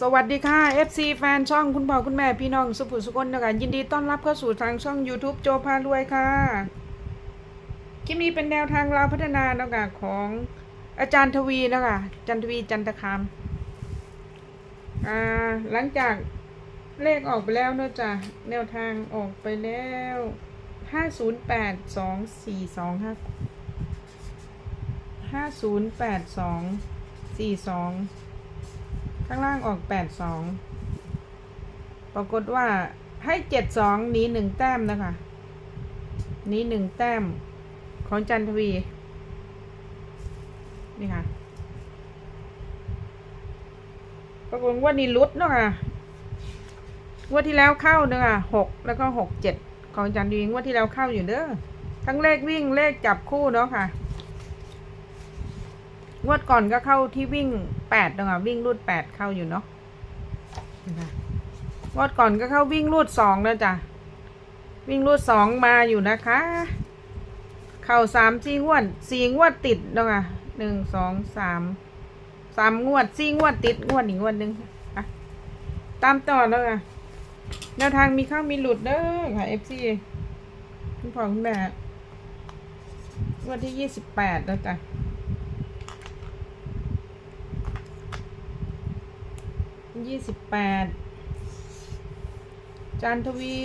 สวัสดีค่ะ FC แฟนช่องคุณพ่อคุณแม่พี่น้องสุภุสุคนนะคะยินดีต้อนรับเข้าสู่ทางช่อง YouTube โจพารวยค่ะ คลิปนี้เป็นแนวทางเราพัฒนานะคะของอาจารย์ทวีนะคะอาจันทวีจันทคามอ่าหลังจากเลขออกไปแล้วเนอะจ้ะแนวทางออกไปแล้วห้าศูนย์แปดสองสี่สองห้าห้าศูนย์แปดสองสี่สอง ข้างล่างออกแปดสองปรากฏว่าให้เจ็ดสองนี้หนึ่งแต้มนะคะนี้หนึ่งแต้มของจันทวี นี่ค่ะปรากฏว่านี่ลุดเนาะค่ะงวดที่แล้วเข้าเนาะค่ะหกแล้วก็หกเจ็ดของจันทวีงวดที่แล้วเข้าอยู่เด้อทั้งเลขวิ่งเลขจับคู่เนาะค่ะ งวดก่อนก็เข้าที่วิ่งแปดนะคะวิ่งรูดแปดเข้าอยู่เนาะนะคะงวดก่อนก็เข้าวิ่งรูดสองแล้วจ้ะวิ่งรูดสองมาอยู่นะคะ เข่าสามสี่งวดสี่งวดติดนะค่ะหนึ่งสองสามสามงวดสี่งวดติดงวดอีกงวดหนึ่งอะตามต่อแล้วค่ะแนวทางมีเข้ามีหลุดเด้อค่ะเอฟซีคุณพ่อคุณแม่งวดที่ยี่สิบแปดแล้วจ้ะ ยี่สิบแปดจันทวี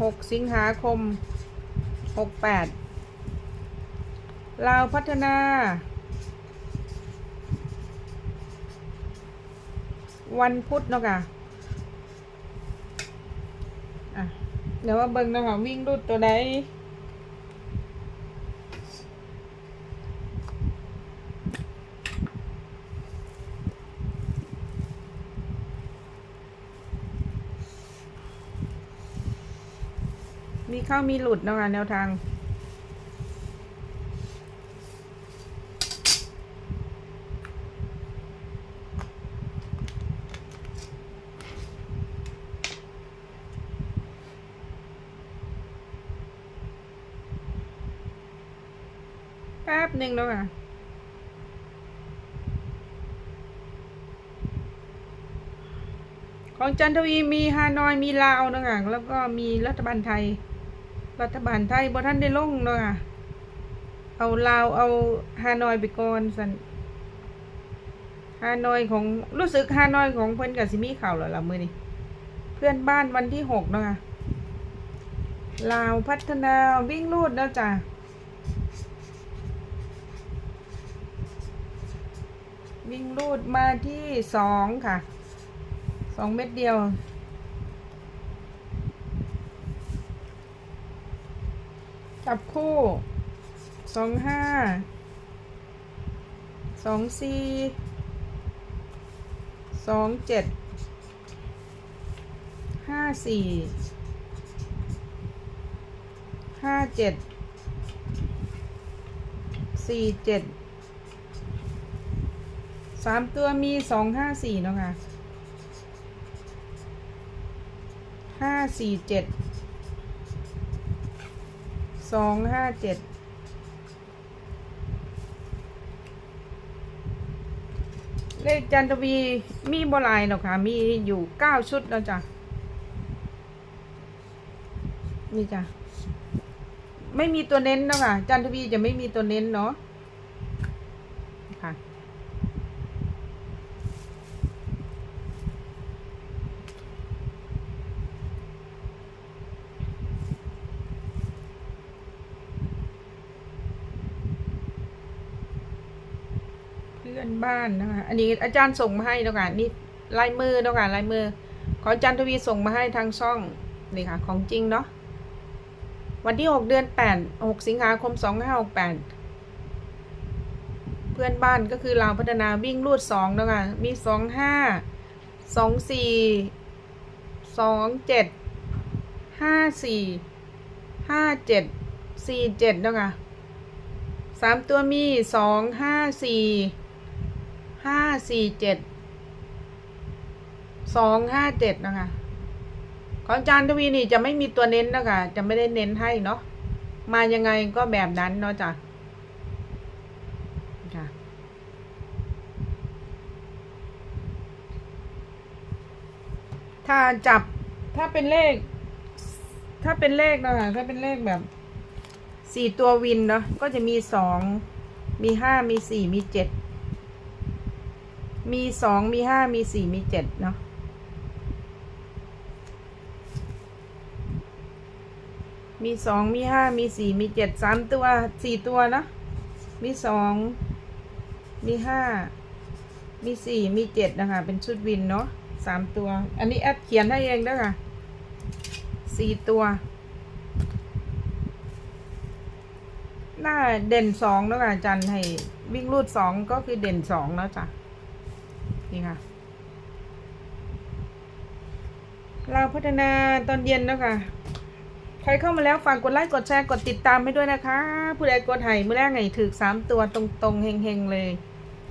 หกสิงหาคมหกแปดลาวพัฒนาวันพุธเนาะค่ะอะเดี๋ยวว่าเบิ่งนะคะวิ่งรุดตัวใด มีเข้ามีหลุดเนาะคะแนวทาง แป๊บหนึ่งแล้วค่ะของจันทวีมีฮานอยมีลาวนะคะแล้วก็มีรัฐบาลไทย รัฐบาลไทยบ่ท่านได้ลงเนาะค่ะ เอาลาวเอาฮานอยไปก่อนสันฮานอยของรู้สึกฮานอยของเพิ่อนกับซิมี่ข่าวแล้วล่ะมือนี้เพื่อนบ้านวันที่หกเนาะค่ะลาวพัฒนาวิ่งลูดแล้วจ้ะวิ่งลูดมาที่สองค่ะสองเม็ดเดียว จับคู่สองห้าสองสี่สองเจ็ดห้าสี่ห้าเจ็ดสี่เจ็ดสามตัวมีสองห้าสี่เนาะค่ะห้าสี่เจ็ด สองห้าเจ็ดเลขจันทวีมีบลายหรอกค่ะ มีอยู่เก้าชุดแล้วจ้ะ นี่จ้ะ ไม่มีตัวเน้นนะค่ะ จันทวีจะไม่มีตัวเน้นเนาะ บ้านนะคะอันนี้อาจารย์ส่งมาให้แล้วกันนี่ลายมือแล้วกันลายมือ ของอาจารย์ทวีส่งมาให้ทางช่องนี่ค่ะ ของจริงเนาะวันที่หกเดือนแปดหกสิงหาคมสองห้าหกแปดเพื่อนบ้านก็คือเราวพัฒนาวิ่งรูดสองแล้วค่ะมีสองห้าสองสี่สองเจ็ดห้าสี่ห้าเจ็ดสี่เจ็ดแล้วค่ะสามตัวมีสองห้าสี่ ห้าสี่เจ็ดสองห้าเจ็ดนะคะ ของจารย์ทวีนี่จะไม่มีตัวเน้นนะคะ จะไม่ได้เน้นให้เนาะมายังไงก็แบบนั้นเนาะจ้ะจ้ะถ้าจับถ้าเป็นเลข ถ้าเป็นเลขนะคะถ้าเป็นเลขแบบสี่ตัววินเนาะก็จะมีสองมีห้ามีสี่มีเจ็ด มีสองมีห้ามีสี่มีเจ็ดเนาะมีสองมีห้ามีสี่มีเจ็ดสามตัวสี่ตัวเนาะมีสองมีห้ามีสี่มีเจ็ดนะคะ เป็นชุดวินเนาะสามตัว อันนี้แอดเขียนให้เองด้วยค่ะสี่ตัว หน้าเด่นสองแล้วค่ะจันให้วิ่งรูดสองก็คือเด่นสองแล้วจ้ะ นี่ค่ะ เราพัฒนาตอนเย็นแล้วค่ะใครเข้ามาแล้วฝากกดไลค์กดแชร์กดติดตามให้ด้วยนะคะ ผู้ใดกดไห้เมื่อแรกไงถือสามตัวตรงๆเฮงๆเลย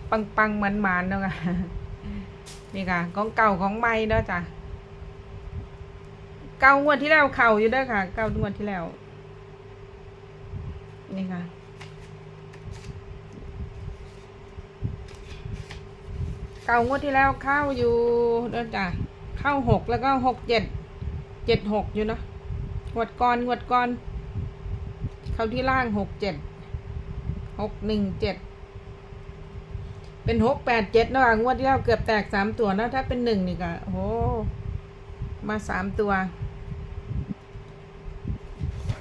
ปังปังมันมันๆแล้วค่ะนี่ค่ะของเก่าของใหม่เด้อจ้ะเก้างวดที่แล้วเข่าอยู่ด้อค่ะ เก้างวดที่แล้ว นี่ค่ะ เก้างวดที่แล้วเข้าอยู่เด้อจ้ะเข้าหกแล้วก็หกเจ็ดเจ็ดหกอยู่นะงวดก่อนงวดก่อน เข้าที่ล่างหกเจ็ดหกหนึ่งเจ็ดเป็นหกแปดเจ็ดนะงวดที่แล้วเกือบแตกสามตัวนะถ้าเป็นหนึ่งนี่ก็โอ้โหมาสามตัว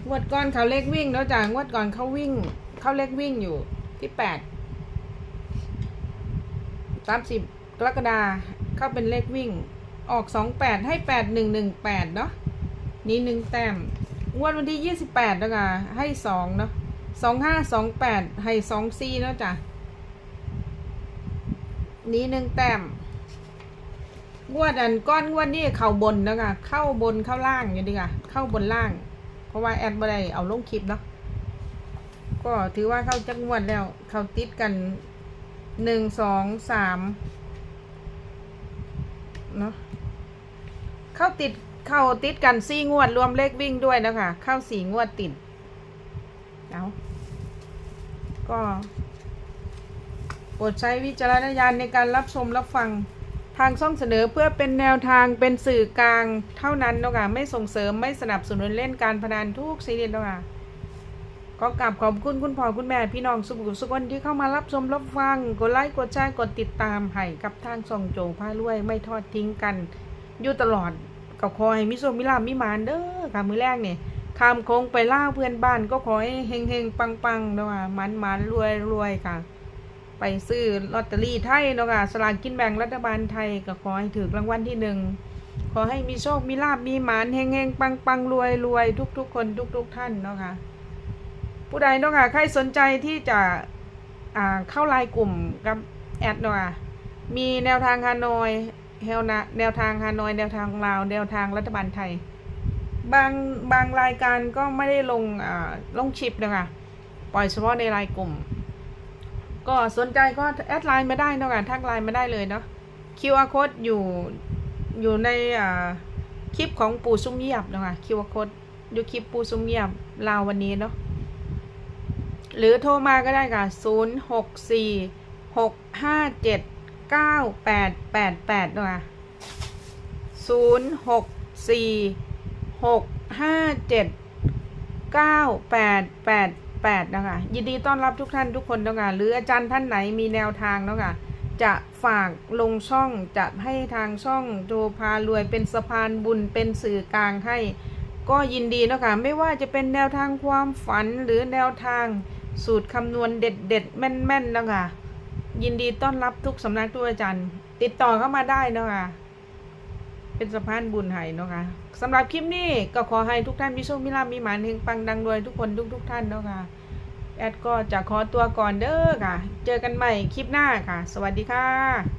งวดก่อนเขาเล็กวิ่งแล้วจ้ะงวดก่อนเขาวิ่งเขาเล็กวิ่งอยู่ที่แปดสามสิบ กรกฎาเข้าเป็นเลขวิ่งออกสองแปดให้แปดหนึ่งหนึ่งแปดเนาะนี่หนึ่งแต้มงวดวันที่ยี่สิบแปดแล้วค่ะให้สองเนาะสองห้าสองแปดให้สองซีเนาะจ้ะนี่หนึ่งแต้มงวดอันก้อนงวดนี่เข่าบนแล้วค่ะเข้าบนเข้าล่างอย่างดีค่ะเข้าบนล่าง เพราะว่าแอดบ่ได้เอาลงคลิปเนาะก็ถือว่าเข้าจักงวดแล้ว เข้าติดกันหนึ่งสองสาม เนาะเข้าติดเข้าติดกันสี่งวดรวมเลขวิ่งด้วยนะคะเข้าสี่งวดติดเอาก็โปรดใช้วิจารณญาณในการรับชมรับฟังทางช่องเสนอเพื่อเป็นแนวทางเป็นสื่อกลางเท่านั้นนะคะไม่ส่งเสริมไม่สนับสนุนเล่นการพนันทุกชนิดนะคะ ก็กราบขอบคุณคุณพ่อคุณแม่พี่น้องสุขุสุขคนที่เข้ามารับชมรับฟัง กดไลค์กดแชร์กดติดตามให้กับทางช่องโจพารวยไม่ทอดทิ้งกัน อยู่ตลอดก็ขอให้มิโชคมิลาภมิมานเด้อค่ะมือแรกเนี่ยคามโค้งไปล่าเพื่อนบ้านก็ขอให้เฮงเฮงปังปังเนาะค่ะมันมันรวยรวยค่ะ ไปซื้อลอตเตอรี่ไทยเนาะค่ะสลากกินแบ่งรัฐบาลไทยก็ขอให้ถือรางวัลที่หนึ่งขอให้มีโชคมีลาบมีหมานเฮงเฮงปังปังรวยรวยทุกทุกๆคนทุกทุกๆท่านเนาะค่ะ ผู้ใดเนาะค่ะใครสนใจที่จะอ่าเข้าไลน์กลุ่มกับแอดเนาะค่ะมีแนวทางฮานอยแนวนะแนวทางฮานอย แนวทางลาว แนวทางรัฐบาลไทย บางบางรายการก็ไม่ได้ลงอ่าลงชิปนะคะปล่อยเฉพาะในรายกลุ่ม ก็สนใจก็แอดไลน์มาได้เนาะคะทักไลน์มาได้เลยเนาะ QR code อยู่อยู่ในอ่าคลิปของปู่ซุ้มเงียบเนาะคะ QR code อยู่คลิปปู่ซุ้มเงียบลาววันนี้เนาะ หรือโทรมาก็ได้ค่ะ 0 6 4 6 5 7 9 8 8 8เนาะค่ะ0 6 4 6 5 7เก้าแปดแปดแปดนะคะยินดีต้อนรับทุกท่านทุกคนนะคะหรืออาจารย์ท่านไหนมีแนวทางเนาะคะจะฝากลงช่องจะให้ทางช่องโจพารวยเป็นสะพานบุญเป็นสื่อกลางให้ ก็ยินดีเนาะคะไม่ว่าจะเป็นแนวทางความฝันหรือแนวทาง สูตรคำนวณเด็ดเด็ดแม่นแม่นๆนะคะยินดีต้อนรับทุกสำนักทุกอาจารย์ ติดต่อเข้ามาได้เนาะคะเป็นสะพานบุญให้เนาะค่ะสำหรับคลิปนี้ก็ขอให้ทุกท่านมีโชคมีลาภมีหมานเฮงปังดังรวยทุกคนทุกทุกท่านเนาะค่ะ แอดก็จะขอตัวก่อนเด้อค่ะ เจอกันใหม่คลิปหน้าค่ะ สวัสดีค่ะ